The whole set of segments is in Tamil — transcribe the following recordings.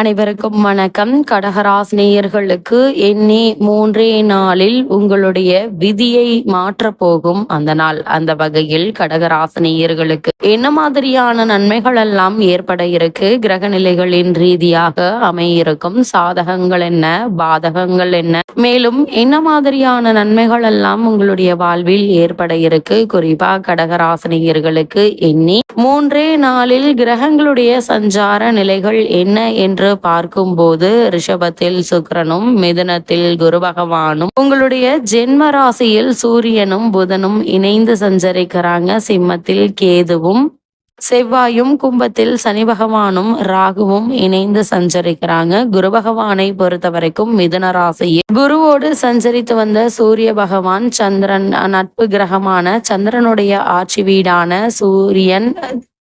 அனைவருக்கும் வணக்கம். கடகராசினியர்களுக்கு எண்ணி மூன்றே நாளில் உங்களுடைய விதியை மாற்றப் போகும் அந்த நாள். அந்த வகையில் கடகராசினியர்களுக்கு என்ன மாதிரியான நன்மைகள் எல்லாம் ஏற்பட இருக்கு? கிரக நிலைகளின் ரீதியாக அமையிருக்கும் சாதகங்கள் என்ன? பாதகங்கள் என்ன? மேலும் என்ன மாதிரியான நன்மைகள் எல்லாம் உங்களுடைய வாழ்வில் ஏற்பட இருக்கு? குறிப்பா கடகராசினியர்களுக்கு எண்ணி மூன்றே நாளில் கிரகங்களுடைய சஞ்சார நிலைகள் என்ன? என்று பார்க்கும்போது ரிஷபத்தில் சுக்கிரனும் மிதுனத்தில் குரு பகவானும் உங்களுடைய ஜென்ம ராசியில் சூரியனும் புதனும் இணைந்து சஞ்சரிக்கிறாங்க. சிம்மத்தில் கேதுவும் செவ்வாயும் கும்பத்தில் சனி பகவானும் ராகுவும் இணைந்து சஞ்சரிக்கிறாங்க. குரு பகவானை பொறுத்த வரைக்கும் மிதுன ராசியில் குருவோடு சஞ்சரித்து வந்த சூரிய பகவான் சந்திரன் நட்பு கிரகமான சந்திரனுடைய ஆட்சி வீடான சூரியன்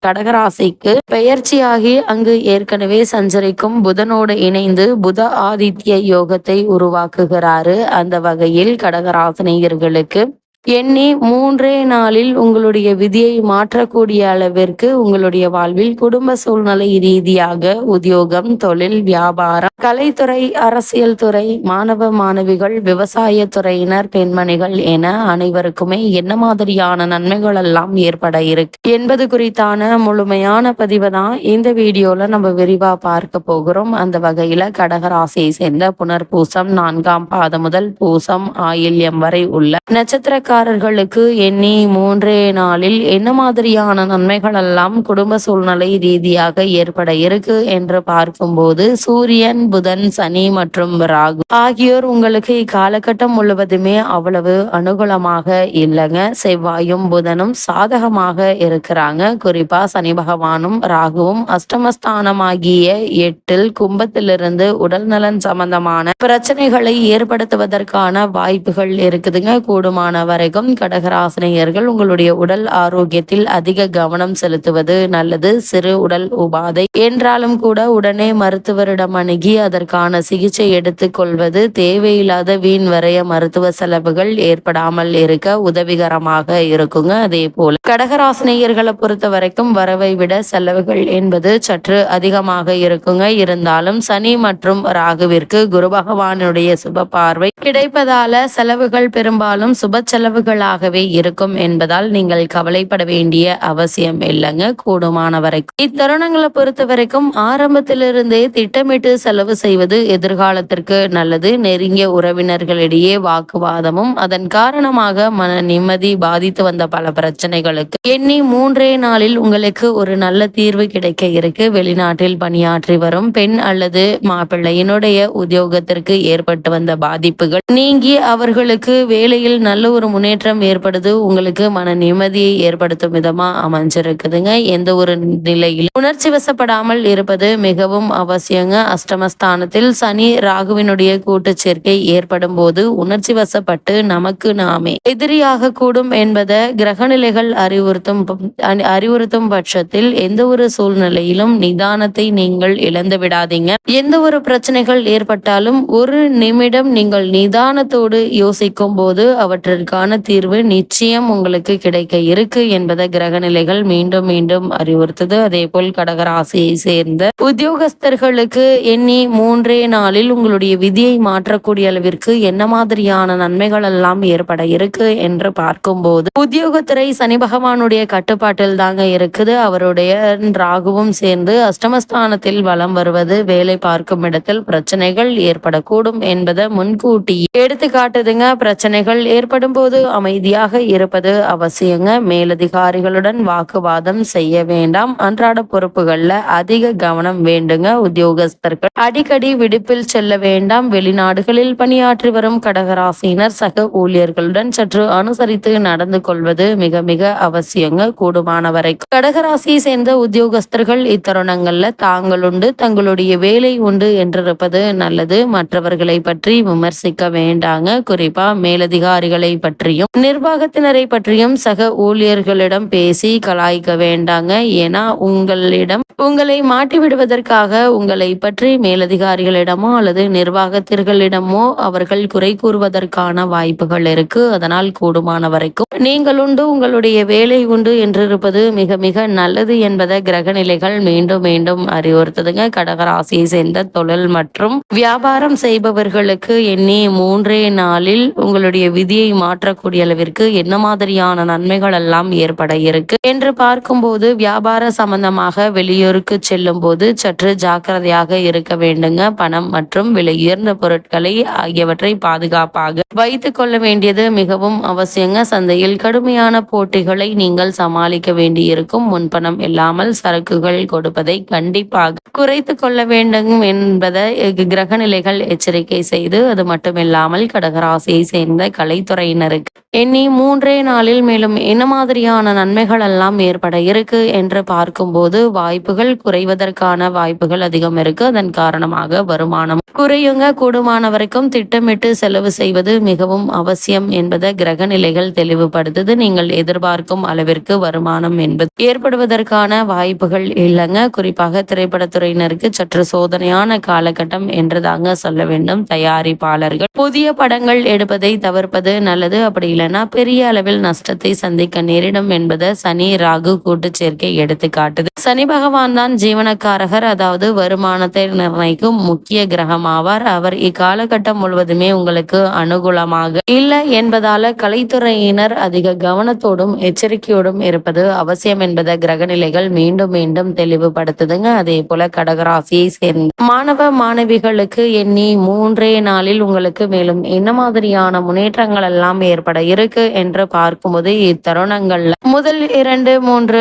கடகராசிக்கு பெயர்ச்சியாகி அங்கு ஏற்கனவே சஞ்சரிக்கும் புதனோடு இணைந்து புத ஆதித்ய யோகத்தை உருவாக்குகிறாரு. அந்த வகையில் கடகராசினியர்களுக்கு எண்ணி மூன்றே நாளில் உங்களுடைய விதியை மாற்றக்கூடிய அளவிற்கு உங்களுடைய வாழ்வில் குடும்ப சூழ்நிலை ரீதியாக உத்தியோகம் தொழில் வியாபாரம் கலைத்துறை அரசியல் துறை மாணவ மாணவிகள் விவசாய துறையினர் பெண்மணிகள் என அனைவருக்குமே என்ன மாதிரியான நன்மைகள் எல்லாம் ஏற்பட இருக்கு என்பது குறித்தான முழுமையான பதிவு தான் இந்த வீடியோல நம்ம விரிவா பார்க்க போகிறோம். அந்த வகையில கடகராசியை சேர்ந்த புனர்பூசம் நான்காம் பாதம் முதல் பூசம் ஆயில்யம் வரை உள்ள நட்சத்திர ராசிக்காரர்களுக்கு எண்ணி மூன்றே நாளில் என்ன மாதிரியான நன்மைகள் எல்லாம் குடும்ப சூழ்நிலை ரீதியாக ஏற்பட இருக்கு என்று பார்க்கும்போது சூரியன் புதன் சனி மற்றும் ராகு ஆகியோர் உங்களுக்கு இக்காலகட்டம் முழுவதுமே அவ்வளவு அனுகூலமாக இல்லைங்க. செவ்வாயும் புதனும் சாதகமாக இருக்கிறாங்க. குறிப்பா சனி பகவானும் ராகுவும் அஷ்டமஸ்தானமாகிய எட்டில் கும்பத்திலிருந்து உடல் நலன் சம்பந்தமான பிரச்சனைகளை ஏற்படுத்துவதற்கான வாய்ப்புகள் இருக்குதுங்க. கூடுமானவர் வரைக்கும் கடகராசினியர்கள் உங்களுடைய உடல் ஆரோக்கியத்தில் அதிக கவனம் செலுத்துவது நல்லது. சிறு உடல் உபாதை. என்றாலும் கூட உடனே மருத்துவரிடம் அணுகி அதற்கான சிகிச்சை எடுத்துக்கொள்வது தேவையில்லாத வீண் வரைய மருத்துவ செலவுகள் ஏற்படாமல் இருக்க உதவிகரமாக இருக்குங்க. அதே போல கடகராசினியர்களை பொறுத்த வரைக்கும் வரவை விட செலவுகள் என்பது சற்று அதிகமாக இருக்குங்க. இருந்தாலும் சனி மற்றும் ராகுவிற்கு குரு பகவானுடைய சுப பார்வை கிடைப்பதால செலவுகள் பெரும்பாலும் சுப செலவு செலவுகளாகவே இருக்கும் என்பதால் நீங்கள் கவலைப்பட வேண்டிய அவசியம் இல்லைங்க. கூடுமான வரைக்கும் இத்தருணங்களை பொறுத்த வரைக்கும் ஆரம்பத்திலிருந்தே திட்டமிட்டு செலவு செய்வது எதிர்காலத்திற்கு நல்லது. நெருங்கிய உறவினர்களிடையே வாக்குவாதமும் அதன் காரணமாக மன நிம்மதி பாதித்து வந்த பல பிரச்சனைகளுக்கு எண்ணி மூன்றே நாளில் உங்களுக்கு ஒரு நல்ல தீர்வு கிடைக்க இருக்கு. வெளிநாட்டில் பணியாற்றி வரும் பெண் அல்லது மாப்பிள்ளையினுடைய உத்தியோகத்திற்கு ஏற்பட்டு வந்த பாதிப்புகள் நீங்கி அவர்களுக்கு வேலையில் நல்ல ஒரு முன்னேற்றம் ஏற்படுது. உங்களுக்கு மன நிம்மதியை ஏற்படுத்தும் விதமா அமைஞ்சிருக்குதுங்க. எந்த ஒரு நிலையிலும் உணர்ச்சி வசப்படாமல் இருப்பது மிகவும் அவசியங்க. அஷ்டமஸ்தானத்தில் சனி ராகுவினுடைய கூட்டு சேர்க்கை ஏற்படும் போது உணர்ச்சி வசப்பட்டு நமக்கு நாமே எதிரியாக கூடும் என்பதை கிரகநிலைகள் அறிவுறுத்தும் அறிவுறுத்தும் பட்சத்தில் எந்த ஒரு சூழ்நிலையிலும் நிதானத்தை நீங்கள் இழந்து விடாதீங்க. எந்த ஒரு பிரச்சனைகள் ஏற்பட்டாலும் ஒரு நிமிடம் நீங்கள் நிதானத்தோடு யோசிக்கும் போது அவற்றிற்கான தீர்வு நிச்சயம் உங்களுக்கு கிடைக்க இருக்கு என்பதை கிரக நிலைகள் மீண்டும் மீண்டும் அறிவுறுத்தது. அதே போல் கடகராசியை சேர்ந்த உத்தியோகஸ்தர்களுக்கு எண்ணி மூன்றே நாளில் உங்களுடைய விதியை மாற்றக்கூடிய அளவிற்கு என்ன மாதிரியான நன்மைகள் எல்லாம் ஏற்பட இருக்கு என்று பார்க்கும்போது உத்தியோகத்துறை சனி பகவானுடைய கட்டுப்பாட்டில் தாங்க இருக்குது. அவருடைய ராகுவும் சேர்ந்து அஷ்டமஸ்தானத்தில் வலம் வருவது வேலை பார்க்கும் இடத்தில் பிரச்சனைகள் ஏற்படக்கூடும் என்பதை முன்கூட்டி எடுத்து காட்டுதுங்க பிரச்சனைகள் ஏற்படும் போது அமைதியாக இருப்பது அவசியங்க. மேலதிகாரிகளுடன் வாக்குவாதம் செய்ய வேண்டாம். அன்றாட பொறுப்புகள்ல அதிக கவனம் வேண்டுங்க உத்தியோகஸ்தர்கள். அடிக்கடி விடுப்பில் செல்ல வேண்டாம். வெளிநாடுகளில் பணியாற்றி வரும் கடகராசியினர் சக ஊழியர்களுடன் சற்று அனுசரித்து நடந்து கொள்வது மிக மிக அவசியங்க. கூடுமான வரை கடகராசியை சேர்ந்த உத்தியோகஸ்தர்கள் இத்தருணங்கள்ல தாங்களுண்டு தங்களுடைய வேலை உண்டு என்றிருப்பது நல்லது. மற்றவர்களை பற்றி விமர்சிக்க வேண்டாங்க. குறிப்பா மேலதிகாரிகளை பற்றி பற்றியும் நிர்வாகத்தினரை பற்றியும் சக ஊழியர்களிடம் பேசி கலாய்க்க வேண்டாங்க. ஏன்னா உங்களிடம் உங்களை மாட்டி விடுவதற்காக உங்களை பற்றி மேலதிகாரிகளிடமோ அல்லது நிர்வாகத்திற்களிடமோ அவர்கள் குறை கூறுவதற்கான வாய்ப்புகள் இருக்கு. அதனால் கூடுமான வரைக்கும் நீங்கள் உண்டு உங்களுடைய வேலை உண்டு என்றிருப்பது மிக மிக நல்லது என்பதை கிரக நிலைகள் மீண்டும் மீண்டும் அறிவுறுத்துதுங்க. கடகராசியை சேர்ந்த தொழில் மற்றும் வியாபாரம் செய்பவர்களுக்கு எண்ணி மூன்றே நாளில் உங்களுடைய விதியை மாற்ற மாற்றக்கூடிய அளவிற்கு என்ன மாதிரியான நன்மைகள் எல்லாம் ஏற்பட இருக்கு என்று பார்க்கும்போது வியாபார சம்பந்தமாக வெளியூருக்கு செல்லும் போது சற்று ஜாக்கிரதையாக இருக்க வேண்டுங்க. பணம் மற்றும் விலை உயர்ந்த பொருட்களை ஆகியவற்றை பாதுகாப்பாக வைத்துக் கொள்ள வேண்டியது மிகவும் அவசியங்க. சந்தையில் கடுமையான போட்டிகளை நீங்கள் சமாளிக்க வேண்டியிருக்கும். முன்பணம் இல்லாமல் சரக்குகள் கொடுப்பதை கண்டிப்பாக குறைத்து கொள்ள வேண்டும் என்பதை கிரக நிலைகள் எச்சரிக்கை செய்து அது மட்டுமில்லாமல் கடகராசியை சேர்ந்த கலைத்துறையினருக்கு எண்ணி மூன்றே நாளில் மேலும் என்ன மாதிரியான நன்மைகள் எல்லாம் ஏற்பட இருக்கு என்று பார்க்கும்போது வாய்ப்புகள் குறைவதற்கான வாய்ப்புகள் அதிகம் இருக்கு. அதன் காரணமாக வருமானம் குறையுங்க. கூடுமானவரைக்கும் திட்டமிட்டு செலவு செய்வது மிகவும் அவசியம் என்பதை கிரக நிலைகள் தெளிவுபடுத்துது. நீங்கள் எதிர்பார்க்கும் அளவிற்கு வருமானம் என்பது ஏற்படுவதற்கான வாய்ப்புகள் இல்லைங்க. குறிப்பாக திரைப்படத்துறையினருக்கு சற்று சோதனையான காலகட்டம் என்று தாங்க சொல்ல வேண்டும். தயாரிப்பாளர்கள் புதிய படங்கள் எடுப்பதை தவிர்ப்பது நல்லது. அப்படி இல்லைன்னா பெரிய அளவில் நஷ்டத்தை சந்திக்க நேரிடும் என்பதை சனி ராகு கூட்டு சேர்க்கை எடுத்து காட்டுது. சனி பகவான் தான் ஜீவனக்காரகர் அதாவது வருமானத்தை நிர்ணயிக்கும் முக்கிய கிரகம் ஆவார். அவர் இக்காலகட்டம் முழுவதுமே உங்களுக்கு அனுகூலமாக இல்லை என்பதால கலைத்துறையினர் அதிக கவனத்தோடும் எச்சரிக்கையோடும் இருப்பது அவசியம் என்பதை கிரகநிலைகள் மீண்டும் மீண்டும் தெளிவுபடுத்துதுங்க. அதே போல கடகராசியை சேர்ந்த மாணவ மாணவிகளுக்கு எண்ணி மூன்றே நாளில் உங்களுக்கு மேலும் என்ன மாதிரியான முன்னேற்றங்கள் எல்லாம் ஏற்பட இருக்கு என்று பார்க்கும்போது இத்தருணங்கள்ல முதல் இரண்டு மூன்று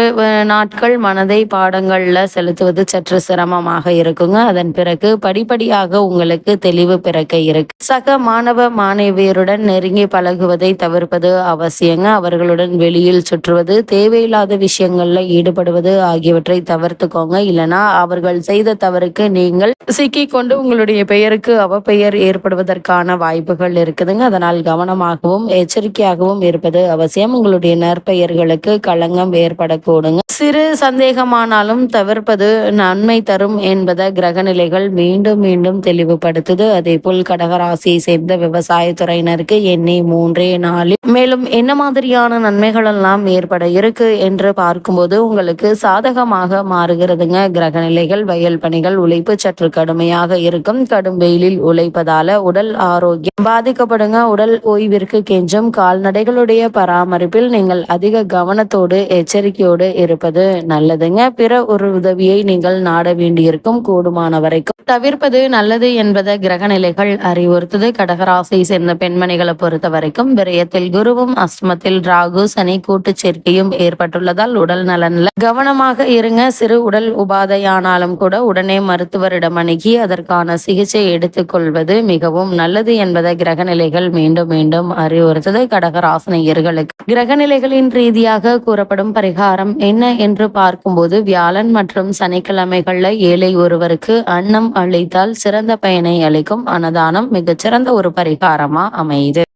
நாட்கள் மனதை பாடங்கள்ல செலுத்துவது சற்று சிரமமாக இருக்குங்க. அதன் பிறகு படிப்படியாக உங்களுக்கு தெளிவு பிறக்க இருக்கு. சக மாணவ மாணவியருடன் நெருங்கி பழகுவதை தவிர்ப்பது அவசியங்க. அவர்களுடன் வெளியில் சுற்றுவது தேவையில்லாத விஷயங்கள்ல ஈடுபடுவது ஆகியவற்றை தவிர்த்துக்கோங்க. இல்லைன்னா அவர்கள் செய்த தவறுக்கு நீங்கள் சிக்கி கொண்டு உங்களுடைய பெயருக்கு அவப்பெயர் ஏற்படுவதற்கான வாய்ப்புகள் இருக்குதுங்க. அதனால் கவனமாகவும் எச்சரிக்கையாகவும் இருப்பது அவசியம். உங்களுடைய நற்பெயர்களுக்கு களங்கம் ஏற்படக்கூடுங்க. சிறு சந்தேகமானாலும் தவிர்ப்பது நன்மை தரும் என்பதை கிரகநிலைகள் மீண்டும் மீண்டும் தெளிவுபடுத்துது. அதே போல் கடகராசியை சேர்ந்த விவசாயத்துறையினருக்கு எண்ணெய் மூன்றே நாளில் மேலும் என்ன மாதிரியான நன்மைகள் எல்லாம் ஏற்பட இருக்கு என்று பார்க்கும்போது உங்களுக்கு சாதகமாக மாறுகிறதுங்க. கிரகநிலைகள் வயல் பணிகள் உழைப்பு சற்று கடுமையாக இருக்கும். கடும் வெயிலில் உழைப்பதால உடல் ஆரோக்கியம் பாதிக்கப்படுங்க. உடல் ஓய்விற்கு கெஞ்சும் கால்நடைகளுடைய பராமரிப்பில் நீங்கள் அதிக கவனத்தோடு எச்சரிக்கையோடு இருப்பது நல்லதுங்க. பிற ஒரு உதவியை நீங்கள் நாட வேண்டியிருக்கும் கூடுமான வரைக்கும் தவிர்ப்பது நல்லது என்பதை கிரகநிலைகள் அறிவுறுத்தது. கடகராசியை சேர்ந்த பெண்மணிகளை பொறுத்த வரைக்கும் விரயத்தில் குருவும் அஸ்மத்தில் ராகு சனி கூட்டு சேர்க்கையும் ஏற்பட்டுள்ளதால் உடல் நலன்ல கவனமாக இருங்க. சிறு உடல் உபாதையானாலும் கூட உடனே மருத்துவரிடம் அணுகி அதற்கான சிகிச்சை எடுத்துக்கொள்வது மிகவும் நல்லது என்பதை கிரகநிலைகள் மீண்டும் மீண்டும் அறிவுறுத்தது. கடகராசினியர்களுக்கு கிரகநிலைகளின் ரீதியாக கூறப்படும் பரிகாரம் என்ன என்று பார்க்கும்போது வியாழன் மற்றும் சனிக்கிழமைகள்ல ஏழை ஒருவருக்கு அன்னம் அளித்தால் சிறந்த பயனை அளிக்கும் அன்னதானம் மிகச்சிறந்த ஒரு பரிகாரமா அமையுது.